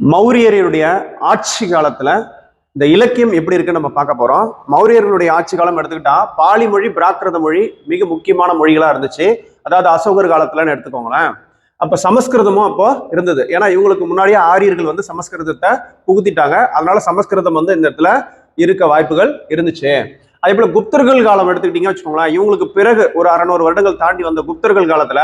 மௌரியருடைய ஆட்சி காலத்துல இந்த இலக்கியம் எப்படி இருக்குன்னு நம்ம பார்க்க போறோம். மௌரியர்களுடைய ஆட்சி காலம் எடுத்துக்கிட்டா பாலி மொழி பிராகிருத மொழி மிக முக்கியமான மொழிகளா இருந்துச்சு. அதாவது அசோகர் காலத்துலன்னு எடுத்துக்கோங்களேன். அப்ப சமஸ்கிருதமும் அப்போ இருந்தது. ஏன்னா இவங்களுக்கு முன்னாடியே ஆரியர்கள் வந்து சமஸ்கிருதத்தை புகுத்திட்டாங்க. அதனால சமஸ்கிருதம் வந்து இந்த இடத்துல இருக்க வாய்ப்புகள் இருந்துச்சு. அதே போல குப்தர்கள் காலம் எடுத்துக்கிட்டீங்க வச்சுக்கோங்களேன் இவங்களுக்கு பிறகு ஒரு அறநூறு வருடங்கள் தாண்டி வந்த குப்தர்கள் காலத்துல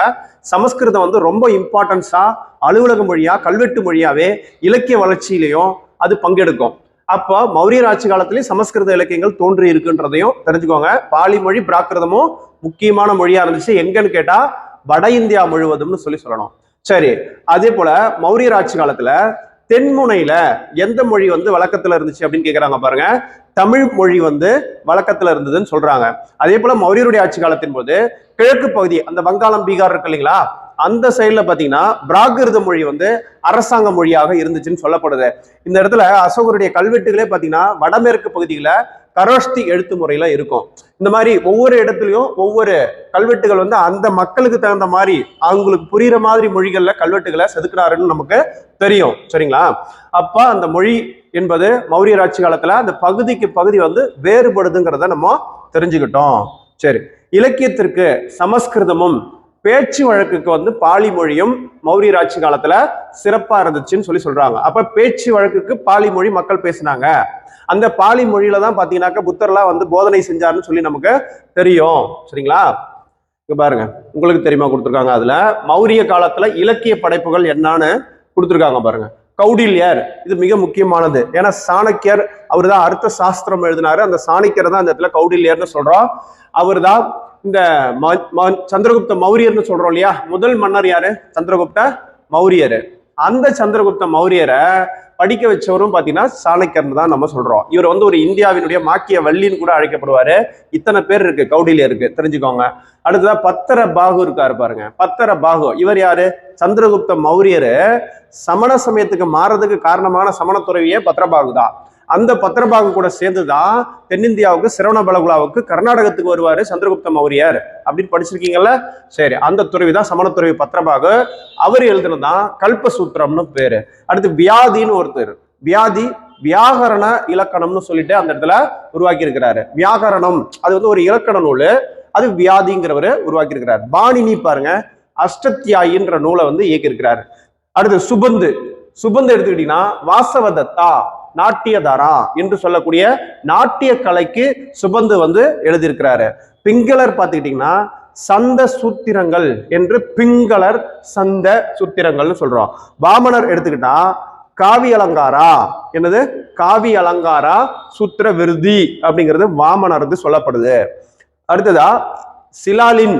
சமஸ்கிருதம் வந்து ரொம்ப இம்பார்ட்டன்ஸா அலுவலக மொழியா கல்வெட்டு மொழியாவே இலக்கிய வளர்ச்சியிலையும் அது பங்கெடுக்கும். அப்போ மௌரியர் ஆட்சி காலத்திலேயும் சமஸ்கிருத இலக்கியங்கள் தோன்றி இருக்குன்றதையும் தெரிஞ்சுக்கோங்க. பாலி மொழி பிராகிருதமும் முக்கியமான மொழியா இருந்துச்சு. எங்கன்னு கேட்டா வட இந்தியா முழுவதும்னு சொல்லி சொல்லணும். சரி அதே போல மௌரியர் ஆட்சி காலத்துல தென்முனையில எந்த மொழி வந்து வழக்கத்துல இருந்துச்சு அப்படின்னு கேக்குறாங்க பாருங்க. தமிழ் மொழி வந்து வழக்கத்துல இருந்ததுன்னு சொல்றாங்க. அதே போல மௌரியருடைய ஆட்சி காலத்தின் போது கிழக்கு பகுதி அந்த வங்காளம் பீகார் இருக்கு இல்லைங்களா? அந்த சைட்ல பாத்தீங்கன்னா பிராகிருத மொழி வந்து அரசாங்க மொழியாக இருந்துச்சுன்னு சொல்லப்படுது. இந்த இடத்துல அசோகருடைய கல்வெட்டுகளே பாத்தீங்கன்னா வடமேற்கு பகுதியில தரோஷ்தி எழுத்து முறையில இருக்கும். இந்த மாதிரி ஒவ்வொரு இடத்துலையும் ஒவ்வொரு கல்வெட்டுகள் வந்து அந்த மக்களுக்கு தகுந்த மாதிரி அவங்களுக்கு புரியுற மாதிரி மொழிகள்ல கல்வெட்டுகளை செதுக்கிறாருன்னு நமக்கு தெரியும். சரிங்களா? அப்ப அந்த மொழி என்பது மௌரியர் ஆட்சி காலத்துல அந்த பகுதிக்கு பகுதி வந்து வேறுபடுதுங்கிறத நம்ம தெரிஞ்சுக்கிட்டோம். சரி. இலக்கியத்திற்கு சமஸ்கிருதமும் பேச்சு வழக்குக்கு வந்து பாலி மொழியும் மௌரியர் ஆட்சி காலத்துல சிறப்பா இருந்துச்சுன்னு சொல்லி சொல்றாங்க. அப்ப பேச்சு வழக்குக்கு பாலி மொழி மக்கள் பேசினாங்க. அந்த பாலி மொழியில தான் பாத்தீங்கன்னாக்க புத்தர்லாம் வந்து போதனை செஞ்சாருன்னு சொல்லி நமக்கு தெரியும். சரிங்களா? இங்க பாருங்க. உங்களுக்கு தெரியுமா கொடுத்துருக்காங்க அதுல? மௌரிய காலத்துல இலக்கிய படைப்புகள் என்னன்னு கொடுத்துருக்காங்க பாருங்க. கௌடில்யர் இது மிக முக்கியமானது. ஏன்னா சாணக்கியர் அவர் தான் அர்த்த சாஸ்திரம் எழுதினாரு. அந்த சாணக்கியர் தான் இந்த இடத்துல கௌடில்யர்னு சொல்றோம். அவர் தான் இந்த ம- ம- சந்திரகுப்த மௌரியர்னு சொல்றோம் இல்லையா? முதல் மன்னர் யாரு? சந்திரகுப்த மௌரியர். அந்த சந்திரகுப்த மௌரியரை படிக்க வச்சவரும் பாத்தீங்கன்னா சாணக்கியர்னு தான் நம்ம சொல்றோம். இவர் வந்து ஒரு இந்தியாவினுடைய மாக்கிய வள்ளின்னு கூட அழைக்கப்படுவாரு. இத்தனை பேர் இருக்கு கௌடில்யருக்கு தெரிஞ்சுக்கோங்க. அடுத்ததா பத்தர பாகு இருக்காரு பாருங்க. பத்தர பாகு. இவர் யாரு? சந்திரகுப்த மௌரியரு. சமண சமயத்துக்கு மாறதுக்கு காரணமான சமண துறவியே பத்திரபாகு தான் அந்த பத்திரபாகு கூட சேர்ந்துதான் தென்னிந்தியாவுக்கு சிரவண பலகுலாவுக்கு கர்நாடகத்துக்கு வருவார் சந்திரகுப்த மௌரியர் அப்படின்னு படிச்சிருக்கீங்கல்ல? சரி அந்த துறவி தான் சமணத்துறவி பத்திரபாகு. அவர் எழுதுனதான் கல்பசூத்திரம்னு பேரு. அடுத்து வியாதின்னு ஒருத்தர். வியாதி வியாகரண இலக்கணம்னு சொல்லிட்டு அந்த இடத்துல உருவாக்கி இருக்கிறாரு வியாகரணம் அது வந்து ஒரு இலக்கண நூல். அது வியாதிங்கிறவர் உருவாக்கி இருக்கிறார் பாணினி பாருங்க அஷ்டத்தியாயின்ற நூலை வந்து இயக்கியிருக்கிறார். அடுத்து சுபந்து. சுபந்து எடுத்துக்கிட்டீங்கன்னா வாசவதத்தா. நாட்டியதாரா என்று சொல்லக்கூடிய நாட்டிய கலைக்கு சுபந்து வந்து எழுதியிருக்கிறாரு. பிங்களர் பார்த்துக்கிட்டீங்கன்னா சந்த சூத்திரங்கள் என்று பிங்களர் சந்த சூத்திரங்கள்னு சொல்றோம். வாமனர் எடுத்துக்கிட்டா காவி அலங்காரா? என்னது? காவி அலங்காரா சூத்திர விருதி அப்படிங்கிறது வாமனரது சொல்லப்படுது. அடுத்ததா சிலாலின்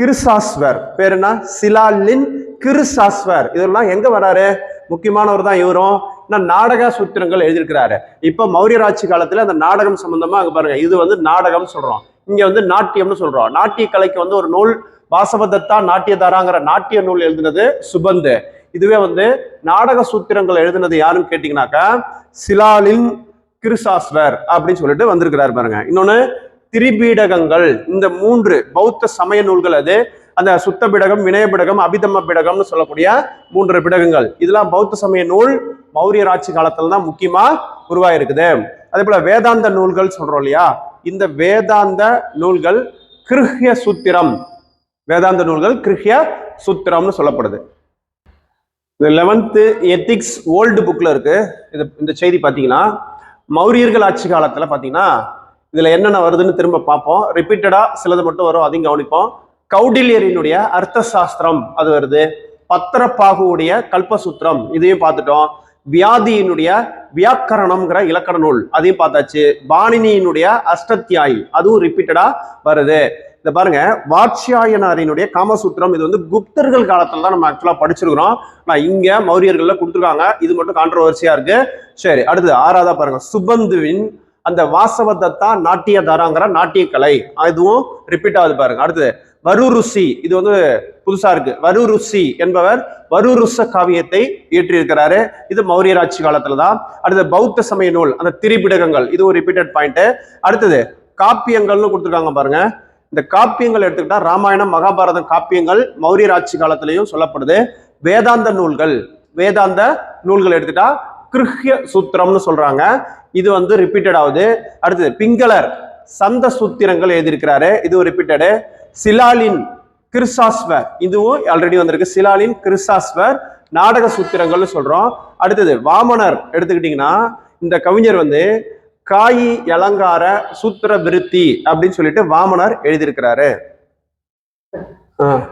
கிருசாஸ்வர். பேர் என்ன? சிலாலின் கிருசாஸ்வர். இதெல்லாம் எங்க வராரு முக்கியமானவர் தான் இவரும். இன்னும் நாடக சூத்திரங்கள் எழுதியிருக்கிறாரு. இப்போ மௌரியர் ஆட்சி அந்த நாடகம் சம்பந்தமா அங்கே பாருங்க. இது வந்து நாடகம் சொல்றோம். இங்க வந்து நாட்டியம்னு சொல்றோம். நாட்டிய கலைக்கு வந்து ஒரு நூல் வாசவதத்தா நாட்டியதாராங்கிற நாட்டிய நூல் எழுதினது சுபந்து. இதுவே வந்து நாடக சூத்திரங்கள் எழுதினது யாருன்னு கேட்டீங்கன்னாக்கா சிலாலின் கிருசாஸ்வர் அப்படின்னு சொல்லிட்டு வந்திருக்கிறாரு பாருங்க. இன்னொன்னு திரிபீடகங்கள். இந்த மூன்று பௌத்த சமய நூல்கள் அது. அந்த சுத்த பிடகம் வினய பிடகம் அபிதம பிடகம்னு சொல்லக்கூடிய மூன்று பிடகங்கள். இதெல்லாம் பௌத்த சமய நூல் மௌரியர் ஆட்சி காலத்துல தான் முக்கியமா உருவாயிருக்குது. அதே போல வேதாந்த நூல்கள் சொல்றோம் இல்லையா? இந்த வேதாந்த நூல்கள் கிருஹ்ய சூத்திரம். வேதாந்த நூல்கள் கிருஹ்ய சூத்திரம்னு சொல்லப்படுது. இந்த லெவன்த்து எத்திக்ஸ் ஓல்டு புக்கில் இருக்கு. இது இந்த செய்தி பார்த்தீங்கன்னா மௌரியர்கள் ஆட்சி காலத்தில் பார்த்தீங்கன்னா இதில் என்னென்ன வருதுன்னு திரும்ப பார்ப்போம். ரிப்பீட்டடாக சிலது மட்டும் வரும். அதையும் கவனிப்போம். கௌடில்யரினுடைய அர்த்த சாஸ்திரம் அது வருது. பத்திரப்பாகுவுடைய கல்பசூத்திரம் இதையும் பார்த்துட்டோம். வியாதியினுடைய வியாக்கரணம்ங்கிற இலக்கண நூல் அதையும் பார்த்தாச்சு. பாணினியினுடைய அஷ்டத்தியாயி அதுவும் ரிப்பீட்டடா வருது. இந்த பாருங்க வாட்சியாயனாரினுடைய காமசூத்திரம் இது வந்து குப்தர்கள் காலத்துல தான் நம்ம ஆக்சுவலா படிச்சிருக்கிறோம். நான் இங்க மௌரியர்கள்ல கொடுத்துருக்காங்க. இது மட்டும் கான்ட்ரவர்சியா இருக்கு. சரி அடுத்து ஆறாவதா பாருங்க. சுபந்துவின் அந்த வாசவதத்தா நாட்டியதாராங்கிற நாட்டிய கலை அதுவும் ரிப்பீட் ஆகுது பாருங்க. அடுத்தது வருருசி. இது வந்து புதுசா இருக்கு. வருருசி என்பவர் வருருச காவியத்தை இயற்றியிருக்கிறாரு. இது மௌரியர் ஆட்சி காலத்துல தான் அடுத்து பௌத்த சமய நூல் அந்த திரிபிடகங்கள். இது ஒரு ரிப்பீட்டட் பாயிண்ட் அடுத்தது காப்பியங்கள்னு கொடுத்துருக்காங்க பாருங்க. இந்த காப்பியங்கள் எடுத்துக்கிட்டா ராமாயணம் மகாபாரதம் காப்பியங்கள் மௌரியர் ஆட்சி காலத்திலையும் சொல்லப்படுது. வேதாந்த நூல்கள். வேதாந்த நூல்கள் எடுத்துட்டா கிருஹ்ய சூத்திரம்னு சொல்றாங்க. இது வந்து ரிப்பீட்டட் ஆகுது. அடுத்தது பிங்களர் சந்த சூத்திரங்கள் எழுதியிருக்கிறாரு. இது ரிப்பீட்டடு சிலாலின் கிருசாஸ்வர். இதுவும் ஆல்ரெடி வந்திருக்கு. சிலாலின் கிருசாஸ்வர் நாடக சூத்திரங்கள்னு சொல்றோம். அடுத்தது வாமனர் எடுத்துக்கிட்டீங்கன்னா இந்த கவிஞர் வந்து காயி அலங்கார சூத்திர விருத்தி அப்படின்னு சொல்லிட்டு வாமனர் எழுதியிருக்கிறாரு. ஆ.